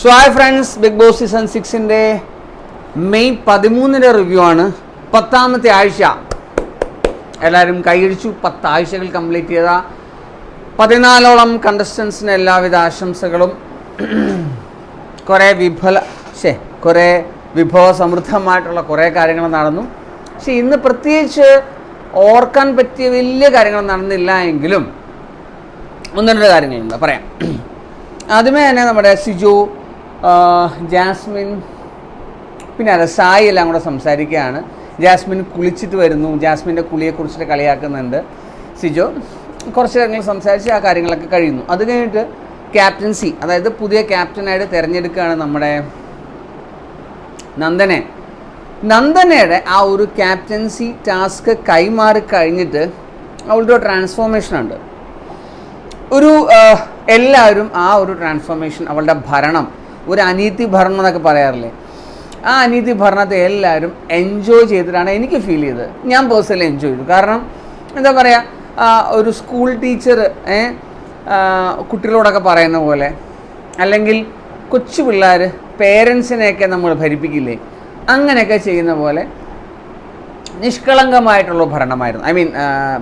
So hi friends big boss season സിക്സിന്റെ May പതിമൂന്നിന്റെ review ആണ്. പത്താമത്തെ ആഴ്ച. എല്ലാവരും കൈയടിച്ചു. പത്ത് ആഴ്ചകൾ കംപ്ലീറ്റ് ചെയ്ത പതിനാലോളം കണ്ടസ്റ്റൻസിന് എല്ലാവിധ ആശംസകളും. കുറേ വിഫല ശേ കുറേ വിഭവ സമൃദ്ധമായിട്ടുള്ള കുറേ കാര്യങ്ങൾ നടന്നു. പക്ഷേ ഇന്ന് പ്രത്യേകിച്ച് ഓർക്കാൻ പറ്റിയ വലിയ കാര്യങ്ങൾ നടന്നില്ല എങ്കിലും ഒന്ന് രണ്ട് കാര്യങ്ങളുണ്ട്. പറയാം. ആദ്യമേ തന്നെ നമ്മുടെ സിജു ജാസ്മിൻ പിന്നെ അതെ സായി എല്ലാം കൂടെ സംസാരിക്കുകയാണ്. ജാസ്മിൻ കുളിച്ചിട്ട് വരുന്നു. ജാസ്മിന്റെ കുളിയെക്കുറിച്ചിട്ട് കളിയാക്കുന്നുണ്ട്. സിജോ കുറച്ച് കാര്യങ്ങൾ സംസാരിച്ച് ആ കാര്യങ്ങളൊക്കെ കഴിയുന്നു. അത് കഴിഞ്ഞിട്ട് ക്യാപ്റ്റൻസി അതായത് പുതിയ ക്യാപ്റ്റനായിട്ട് തിരഞ്ഞെടുക്കുകയാണ് നമ്മുടെ നന്ദനെ. നന്ദനയുടെ ആ ഒരു ക്യാപ്റ്റൻസി ടാസ്ക് കൈമാറി കഴിഞ്ഞിട്ട് അവളുടെ ട്രാൻസ്ഫോർമേഷൻ ഉണ്ട്. ഒരു എല്ലാവരും ആ ഒരു ട്രാൻസ്ഫോർമേഷൻ അവളുടെ ഭരണം ഒരു അനീതി ഭരണം എന്നൊക്കെ പറയാറില്ലേ? ആ അനീതി ഭരണത്തെ എല്ലാവരും എൻജോയ് ചെയ്തിട്ടാണ് എനിക്ക് ഫീൽ ചെയ്തത്. ഞാൻ പേഴ്സണലി എൻജോയ് ചെയ്തു. കാരണം എന്താ പറയുക ഒരു സ്കൂൾ ടീച്ചർ കുട്ടികളോടൊക്കെ പറയുന്ന പോലെ അല്ലെങ്കിൽ കൊച്ചു പിള്ളേർ പേരൻസിനെയൊക്കെ നമ്മൾ ഭരിപ്പിക്കില്ലേ അങ്ങനെയൊക്കെ ചെയ്യുന്ന പോലെ നിഷ്കളങ്കമായിട്ടുള്ള ഭരണമായിരുന്നു. ഐ മീൻ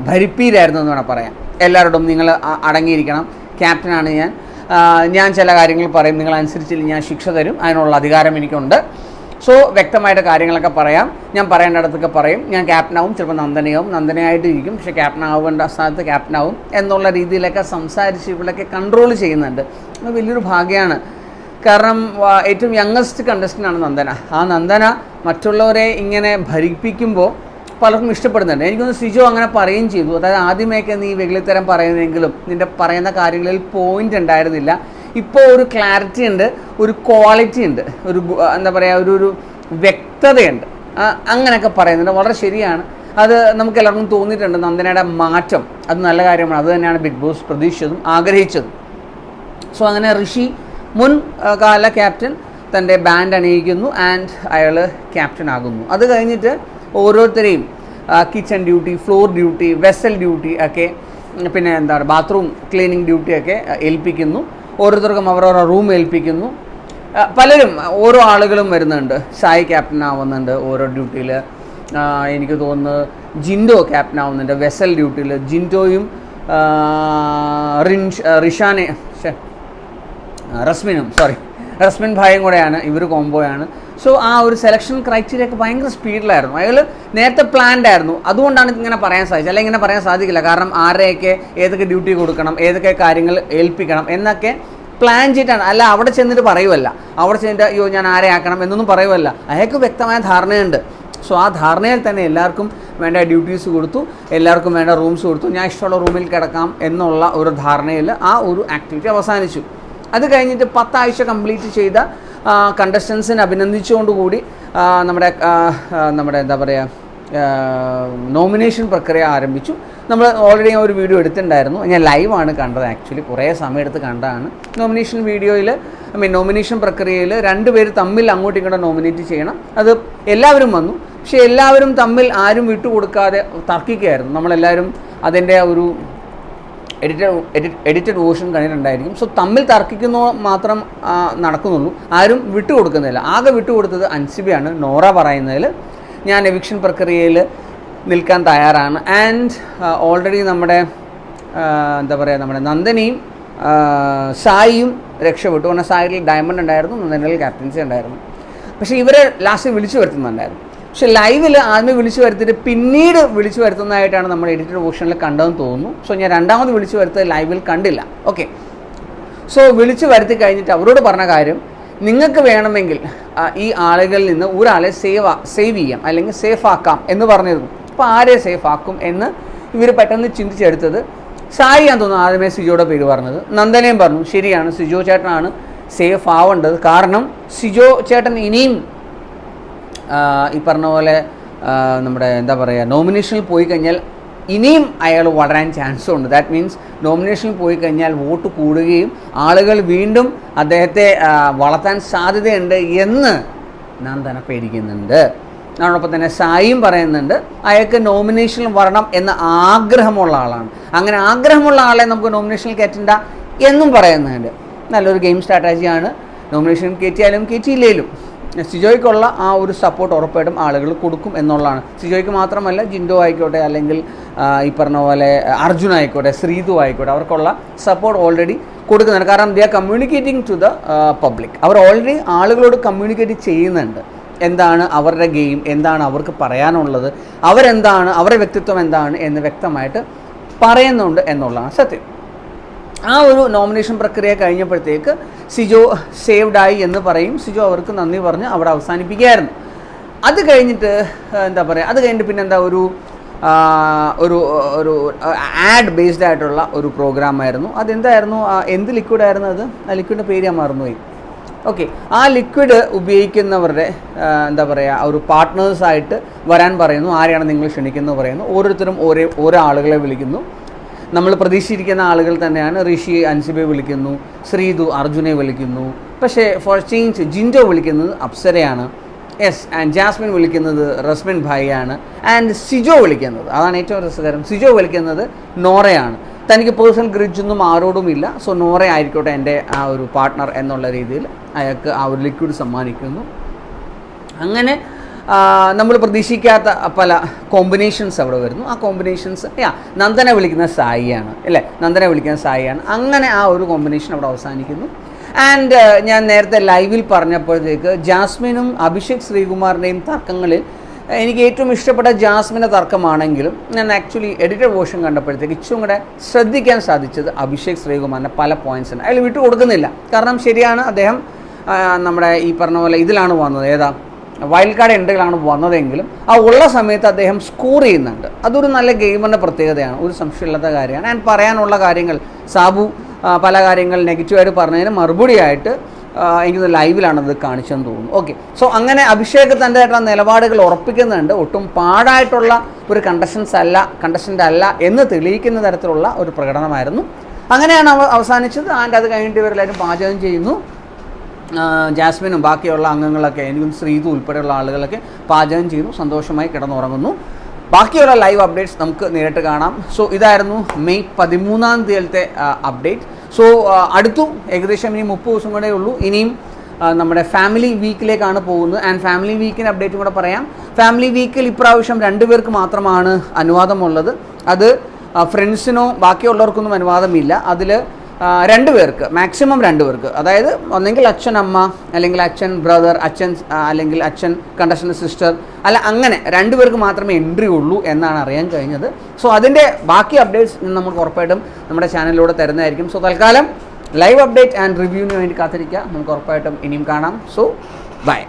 ഭരിപ്പീരായിരുന്നു എന്ന് വേണം പറയാം എല്ലാവരോടും നിങ്ങൾ അടങ്ങിയിരിക്കണം. ക്യാപ്റ്റനാണ് ഞാൻ. ഞാൻ ചില കാര്യങ്ങൾ പറയും. നിങ്ങൾ അനുസരിച്ചില്ല ഞാൻ ശിക്ഷ തരും. അതിനുള്ള അധികാരം എനിക്കുണ്ട്. സോ വ്യക്തമായിട്ട് കാര്യങ്ങളൊക്കെ പറയാം. ഞാൻ പറയേണ്ടടത്തൊക്കെ പറയും. ഞാൻ ക്യാപ്റ്റനാവും ചിലപ്പോൾ നന്ദനയാവും. നന്ദനയായിട്ട് ഇരിക്കും. പക്ഷേ ക്യാപ്റ്റനാവേണ്ട സ്ഥാനത്ത് ക്യാപ്റ്റനാവും എന്നുള്ള രീതിയിലൊക്കെ സംസാരിച്ച് ഇവളൊക്കെ കൺട്രോൾ ചെയ്യുന്നുണ്ട്. അത് വലിയൊരു ഭാഗ്യമാണ് കാരണം ഏറ്റവും യങ്ങസ്റ്റ് കണ്ടസ്റ്റന്റാണ് നന്ദന. ആ നന്ദന മറ്റുള്ളവരെ ഇങ്ങനെ ഭരിപ്പിക്കുമ്പോൾ പലർക്കും ഇഷ്ടപ്പെടുന്നുണ്ട്. എനിക്കൊന്ന് സിജു അങ്ങനെ പറയുകയും ചെയ്തു. അതായത് ആദ്യമേക്ക് നീ വെകിളിത്തരം പറയുന്നെങ്കിലും നിന്റെ പറയുന്ന കാര്യങ്ങളിൽ പോയിന്റ് ഉണ്ടായിരുന്നില്ല. ഇപ്പോൾ ഒരു ക്ലാരിറ്റി ഉണ്ട് ഒരു ക്വാളിറ്റി ഉണ്ട് ഒരു എന്താ പറയുക ഒരു ഒരു വ്യക്തതയുണ്ട്. അങ്ങനെയൊക്കെ പറയുന്നുണ്ട്. വളരെ ശരിയാണ്. അത് നമുക്ക് എല്ലാവർക്കും തോന്നിയിട്ടുണ്ട്. നന്ദനയുടെ മാറ്റം. അത് നല്ല കാര്യമാണ്. അത് തന്നെയാണ് ബിഗ് ബോസ് പ്രതീക്ഷിച്ചതും ആഗ്രഹിച്ചതും. സോ അങ്ങനെ ഋഷി മുൻ കാല ക്യാപ്റ്റൻ തന്റെ ബാൻഡ് അണിയിക്കുന്നു ആൻഡ് അയാൾ ക്യാപ്റ്റൻ ആകുന്നു. അത് കഴിഞ്ഞിട്ട് ഓരോരുത്തരെയും kitchen duty floor duty vessel duty ഒക്കെ പിന്നെ എന്താണ് ബാത്റൂം ക്ലീനിങ് ഡ്യൂട്ടി ഒക്കെ ആ, ഏൽപ്പിക്കുന്നു. ഓരോരുത്തർക്കും അവരവരുടെ റൂം ഏൽപ്പിക്കുന്നു. പലരും ഓരോ ആളുകളും വരുന്നുണ്ട്. സായി ക്യാപ്റ്റൻ ആവുന്നുണ്ട് ഓരോ ഡ്യൂട്ടിയിൽ എനിക്ക് തോന്നുന്നു ജിൻഡോ ക്യാപ്റ്റൻ ആവുന്നുണ്ട് വെസൽ ഡ്യൂട്ടിയിൽ ജിൻഡോയും റിൻഷ് റിഷാനെ റസ്മിനും സോറി റസ്മിൻ ഭായും കൂടെയാണ് ഇവർ കോംബോയാണ് സോ ആ ഒരു സെലക്ഷൻ ക്രൈറ്റീരിയ ഒക്കെ ഭയങ്കര സ്പീഡിലായിരുന്നു അയാൾ നേരത്തെ പ്ലാൻഡ് ആയിരുന്നു. അതുകൊണ്ടാണ് ഇങ്ങനെ പറയാൻ സാധിച്ചത്. അല്ലെങ്കിൽ ഇങ്ങനെ പറയാൻ സാധിക്കില്ല. കാരണം ആരെയൊക്കെ ഏതൊക്കെ ഡ്യൂട്ടി കൊടുക്കണം ഏതൊക്കെ കാര്യങ്ങൾ ഏൽപ്പിക്കണം എന്നൊക്കെ പ്ലാൻ ചെയ്തിട്ടാണ്. അല്ല അവിടെ ചെന്നിട്ട് പറയുമല്ല അവിടെ ചെന്നിട്ട് അയ്യോ ഞാൻ ആരെ ആക്കണം? എന്നൊന്നും പറയുമല്ല അയാൾക്ക് വ്യക്തമായ ധാരണയുണ്ട്. സോ ആ ധാരണയിൽ തന്നെ എല്ലാവർക്കും വേണ്ട ഡ്യൂട്ടീസ് കൊടുത്തു. എല്ലാവർക്കും വേണ്ട റൂംസ് കൊടുത്തു. ഞാൻ ഇഷ്ടമുള്ള റൂമിൽ കിടക്കാം എന്നുള്ള ഒരു ധാരണയിൽ ആ ഒരു ആക്ടിവിറ്റി അവസാനിച്ചു. അത് കഴിഞ്ഞിട്ട് പത്താഴ്ച കംപ്ലീറ്റ് ചെയ്ത കണ്ടസ്റ്റൻസിനെ അഭിനന്ദിച്ചുകൊണ്ടുകൂടി നമ്മുടെ നമ്മുടെ എന്താ പറയുക നോമിനേഷൻ പ്രക്രിയ ആരംഭിച്ചു. നമ്മൾ ഓൾറെഡി ഞാൻ ഒരു വീഡിയോ എടുത്തിട്ടുണ്ടായിരുന്നു. ഞാൻ ലൈവാണ് കണ്ടത് ആക്ച്വലി കുറേ സമയം എടുത്ത് കണ്ടതാണ്. നോമിനേഷൻ വീഡിയോയിൽ ഐ മീൻ നോമിനേഷൻ പ്രക്രിയയിൽ രണ്ടുപേര് തമ്മിൽ അങ്ങോട്ടും ഇങ്ങോട്ട് നോമിനേറ്റ് ചെയ്യണം. അത് എല്ലാവരും വന്നു. പക്ഷേ എല്ലാവരും തമ്മിൽ ആരും വിട്ടുകൊടുക്കാതെ തർക്കിക്കുകയായിരുന്നു. നമ്മളെല്ലാവരും അതിന്റെ ഒരു എഡിറ്റഡ് എഡിറ്റഡ് വേർഷൻ കണ്ടിട്ടുണ്ടായിരിക്കും. സോ തമ്മിൽ തർക്കിക്കുന്ന മാത്രം നടക്കുന്നുള്ളൂ. ആരും വിട്ടുകൊടുക്കുന്നില്ല. ആകെ വിട്ടുകൊടുത്തത് അൻസിബിയാണ്. നോറ പറയുന്നതിൽ ഞാൻ എവിക്ഷൻ പ്രക്രിയയിൽ നിൽക്കാൻ തയ്യാറാണ്. ആൻഡ് ഓൾറെഡി നമ്മുടെ എന്താ പറയുക നമ്മുടെ നന്ദനിയും സായിയും രക്ഷപ്പെട്ടു. കാരണം സായിൽ ഡയമണ്ട് ഉണ്ടായിരുന്നു നന്ദനിൽ ക്യാപ്റ്റൻസി ഉണ്ടായിരുന്നു. പക്ഷേ ഇവരെ ലാസ്റ്റ് വിളിച്ചു വരുത്തുന്നുണ്ടായിരുന്നു. പക്ഷെ ലൈവിൽ ആദ്യമേ വിളിച്ചു വരുത്തിയിട്ട് പിന്നീട് വിളിച്ചു വരുത്തുന്നതായിട്ടാണ് നമ്മൾ എഡിറ്റഡ് ഓപ്ഷനിൽ കണ്ടതെന്ന് തോന്നുന്നു. സോ ഞാൻ രണ്ടാമത് വിളിച്ചു വരുത്തത് ലൈവിൽ കണ്ടില്ല. ഓക്കെ സോ വിളിച്ചു വരുത്തി കഴിഞ്ഞിട്ട് അവരോട് പറഞ്ഞ കാര്യം നിങ്ങൾക്ക് വേണമെങ്കിൽ ഈ ആളുകളിൽ നിന്ന് ഒരാളെ സേവ് സേവ് ചെയ്യാം അല്ലെങ്കിൽ സേഫ് ആക്കാം എന്ന് പറഞ്ഞിരുന്നു. അപ്പോൾ ആരെ സേഫ് ആക്കും എന്ന് ഇവർ പെട്ടെന്ന് ചിന്തിച്ചെടുത്തത് സായി ഞാൻ തോന്നുന്നു ആദ്യമേ സിജോയുടെ പേര് പറഞ്ഞത്. നന്ദനയും പറഞ്ഞു ശരിയാണ് സിജോ ചേട്ടനാണ് സേഫ് ആവേണ്ടത്. കാരണം സിജോ ചേട്ടൻ ഇനിയും ഈ പറഞ്ഞ പോലെ നമ്മുടെ എന്താ പറയുക നോമിനേഷനിൽ പോയി കഴിഞ്ഞാൽ ഇനിയും അയാൾ വളരാൻ ചാൻസ് ഉണ്ട്. ദാറ്റ് മീൻസ് നോമിനേഷനിൽ പോയി കഴിഞ്ഞാൽ വോട്ട് കൂടുകയും ആളുകൾ വീണ്ടും അദ്ദേഹത്തെ വളർത്താൻ സാധ്യതയുണ്ട് എന്ന് നന്ദന പേടിക്കുന്നുണ്ട് അതോടൊപ്പം തന്നെ സായിയും പറയുന്നുണ്ട് അയാൾക്ക് നോമിനേഷനിൽ വരണം എന്ന ആഗ്രഹമുള്ള ആളാണ്. അങ്ങനെ ആഗ്രഹമുള്ള ആളെ നമുക്ക് നോമിനേഷനിൽ കയറ്റണ്ട എന്നും പറയുന്നുണ്ട്. നല്ലൊരു ഗെയിം സ്ട്രാറ്റജിയാണ് നോമിനേഷൻ കയറ്റിയാലും കയറ്റിയില്ലേലും. സിജോയ്ക്കുള്ള ആ ഒരു സപ്പോർട്ട് ഉറപ്പായിട്ടും ആളുകൾ കൊടുക്കും എന്നുള്ളതാണ്. സിജോയ്ക്ക് മാത്രമല്ല ജിൻഡോ ആയിക്കോട്ടെ അല്ലെങ്കിൽ ഈ പറഞ്ഞ പോലെ അർജുൻ ആയിക്കോട്ടെ ശ്രീതു ആയിക്കോട്ടെ അവർക്കുള്ള സപ്പോർട്ട് ഓൾറെഡി കൊടുക്കുന്നുണ്ട്. കാരണം they are communicating to the public our already ആളുകളോട് കമ്മ്യൂണിക്കേറ്റ് ചെയ്യുന്നുണ്ട്. എന്താണ് അവരുടെ ഗെയിം എന്താണ് അവർക്ക് പറയാനുള്ളത്? അവരെന്താണ് അവരുടെ വ്യക്തിത്വം എന്താണ് എന്ന് വ്യക്തമായിട്ട് പറയുന്നുണ്ട് എന്നുള്ളതാണ് സത്യം. ആ ഒരു നോമിനേഷൻ പ്രക്രിയ കഴിഞ്ഞപ്പോഴത്തേക്ക് സിജോ സേവ്ഡ് സേവ്ഡായി എന്ന് പറയും. സിജോ അവർക്ക് നന്ദി പറഞ്ഞ് അവിടെ അവസാനിപ്പിക്കുകയായിരുന്നു. അത് കഴിഞ്ഞിട്ട് എന്താ പറയുക അത് കഴിഞ്ഞിട്ട് പിന്നെ എന്താ ഒരു ഒരു ഒരു ആഡ് ബേസ്ഡ് ആയിട്ടുള്ള ഒരു പ്രോഗ്രാമായിരുന്നു അതെന്തായിരുന്നു? എന്ത് ലിക്വിഡായിരുന്നു അത്? ആ ലിക്വിഡിന്റെ പേര് ഞാൻ മറന്നുപോയി. ഓക്കെ ആ ലിക്വിഡ് ഉപയോഗിക്കുന്നവരുടെ എന്താ പറയുക ഒരു പാർട്ട്നേഴ്സായിട്ട് വരാൻ പറയുന്നു. ആരെയാണ് നിങ്ങൾ ക്ഷണിക്കുന്നത് പറയുന്നു. ഓരോരുത്തരും ഓരോ ഓരോ ആളുകളെ വിളിക്കുന്നു. നമ്മൾ പ്രതീക്ഷിച്ചിരിക്കുന്ന ആളുകൾ തന്നെയാണ് ഋഷി അൻസിബെ വിളിക്കുന്നു ശ്രീതു അർജുനെ വിളിക്കുന്നു പക്ഷേ ഫോർ ചേഞ്ച് ജിൻഡോ വിളിക്കുന്നത് അപ്സരയാണ് എസ് ആൻഡ് ജാസ്മിൻ വിളിക്കുന്നത് റസ്മിൻ ഭായിയാണ് ആൻഡ് സിജോ വിളിക്കുന്നത് അതാണ് ഏറ്റവും രസകരം. സിജോ വിളിക്കുന്നത് നോറയാണ്. തനിക്ക് പേഴ്സണൽ ഗ്രിഡ്ജൊന്നും ആരോടുമില്ല സോ നോറ ആയിരിക്കോട്ടെ എന്റെ ആ ഒരു പാർട്ട്ണർ എന്നുള്ള രീതിയിൽ അയാൾക്ക് ആ ഒരു ലിക്വിഡ് സമ്മാനിക്കുന്നു. അങ്ങനെ നമ്മൾ പ്രതീക്ഷിക്കാത്ത പല കോമ്പിനേഷൻസ് അവിടെ വരുന്നു. ആ കോമ്പിനേഷൻസ് യാ നന്ദനെ വിളിക്കുന്ന സായിയാണ് അല്ലേ? നന്ദനെ വിളിക്കുന്ന സായിയാണ്. അങ്ങനെ ആ ഒരു കോമ്പിനേഷൻ അവിടെ അവസാനിക്കുന്നു. ആൻഡ് ഞാൻ നേരത്തെ ലൈവിൽ പറഞ്ഞപ്പോഴത്തേക്ക് ജാസ്മിനും അഭിഷേക് ശ്രീകുമാറിന്റെയും തർക്കങ്ങളിൽ എനിക്ക് ഏറ്റവും ഇഷ്ടപ്പെട്ട ജാസ്മിന്റെ തർക്കമാണെങ്കിലും ഞാൻ ആക്ച്വലി എഡിറ്റഡ് വേർഷൻ കണ്ടപ്പോഴത്തേക്ക് ഇച്ചും കൂടെ ശ്രദ്ധിക്കാൻ സാധിച്ചത് അഭിഷേക് ശ്രീകുമാറിന്റെ പല പോയിന്റ്സിന് അയാൾ വിട്ടു കൊടുക്കുന്നില്ല കാരണം ശരിയാണ് അദ്ദേഹം നമ്മുടെ ഈ പറഞ്ഞ പോലെ ഇതിലാണ് വന്നത്. ഏതാ? വൈൽഡ് കാർഡ് എൻട്രികളാണ് വന്നതെങ്കിലും ആ ഉള്ള സമയത്ത് അദ്ദേഹം സ്കോർ ചെയ്യുന്നുണ്ട്. അതൊരു നല്ല ഗെയിമറിന്റെ പ്രത്യേകതയാണ്. ഒരു സംശയമില്ലാത്ത കാര്യമാണ്. ആൻഡ് പറയാനുള്ള കാര്യങ്ങൾ സാബു പല കാര്യങ്ങൾ നെഗറ്റീവായിട്ട് പറഞ്ഞതിന് മറുപടിയായിട്ട് എനിക്ക് ലൈവിലാണത് കാണിച്ചെന്ന് തോന്നുന്നു. ഓക്കെ സോ അങ്ങനെ അഭിഷേക് തന്റെതായിട്ടുള്ള നിലപാടുകൾ ഉറപ്പിക്കുന്നുണ്ട്. ഒട്ടും പാടായിട്ടുള്ള ഒരു കണ്ടസ്റ്റൻസ് അല്ല കണ്ടസ്റ്റന്റ് അല്ല എന്ന് തെളിയിക്കുന്ന തരത്തിലുള്ള ഒരു പ്രകടനമായിരുന്നു. അങ്ങനെയാണ് അവ അവസാനിച്ചത്. ആൻഡ് അത് കഴിഞ്ഞിട്ട് ഇവരെല്ലാവരും പാചകം ചെയ്യുന്നു. ജാസ്മിനും ബാക്കിയുള്ള അംഗങ്ങളൊക്കെ എനിക്കും ശ്രീതു ഉൾപ്പെടെയുള്ള ആളുകളൊക്കെ പാചകം ചെയ്യുന്നു സന്തോഷമായി കിടന്നുറങ്ങുന്നു. ബാക്കിയുള്ള ലൈവ് അപ്ഡേറ്റ്സ് നമുക്ക് നേരിട്ട് കാണാം. സോ ഇതായിരുന്നു മെയ് പതിമൂന്നാം തീയതിയിലത്തെ അപ്ഡേറ്റ് സോ അടുത്തും ഏകദേശം ഇനി മുപ്പത് ദിവസം കൂടെ ഉള്ളൂ. ഇനിയും നമ്മുടെ ഫാമിലി വീക്കിലേക്കാണ് പോകുന്നത്. ആൻഡ് ഫാമിലി വീക്കിന്റെ അപ്ഡേറ്റും കൂടെ പറയാം. ഫാമിലി വീക്കിൽ ഇപ്രാവശ്യം രണ്ടുപേർക്ക് മാത്രമാണ് അനുവാദമുള്ളത്. അത് ഫ്രണ്ട്സിനോ ബാക്കിയുള്ളവർക്കൊന്നും അനുവാദമില്ല. അതിൽ രണ്ട് പേർക്ക് മാക്സിമം രണ്ട് പേർക്ക്. അതായത് ഒന്നെങ്കിൽ അച്ഛൻ അമ്മ അല്ലെങ്കിൽ അച്ഛൻ ബ്രദർ അച്ഛൻ അല്ലെങ്കിൽ അച്ഛൻ കണ്ടഷൻ സിസ്റ്റർ അല്ല അങ്ങനെ രണ്ട് പേർക്ക് മാത്രമേ എൻട്രി ഉള്ളൂ എന്നാണ് അറിയാൻ കഴിഞ്ഞത്. സോ അതിന്റെ ബാക്കി അപ്ഡേറ്റ്സ് നമുക്ക് ഉറപ്പായിട്ടും നമ്മുടെ ചാനലിലൂടെ തരുന്നതായിരിക്കും. സോ തൽക്കാലം ലൈവ് അപ്ഡേറ്റ് ആൻഡ് റിവ്യൂവിന് വേണ്ടി കാത്തിരിക്കുക. നമുക്ക് ഉറപ്പായിട്ടും ഇനിയും കാണാം. So by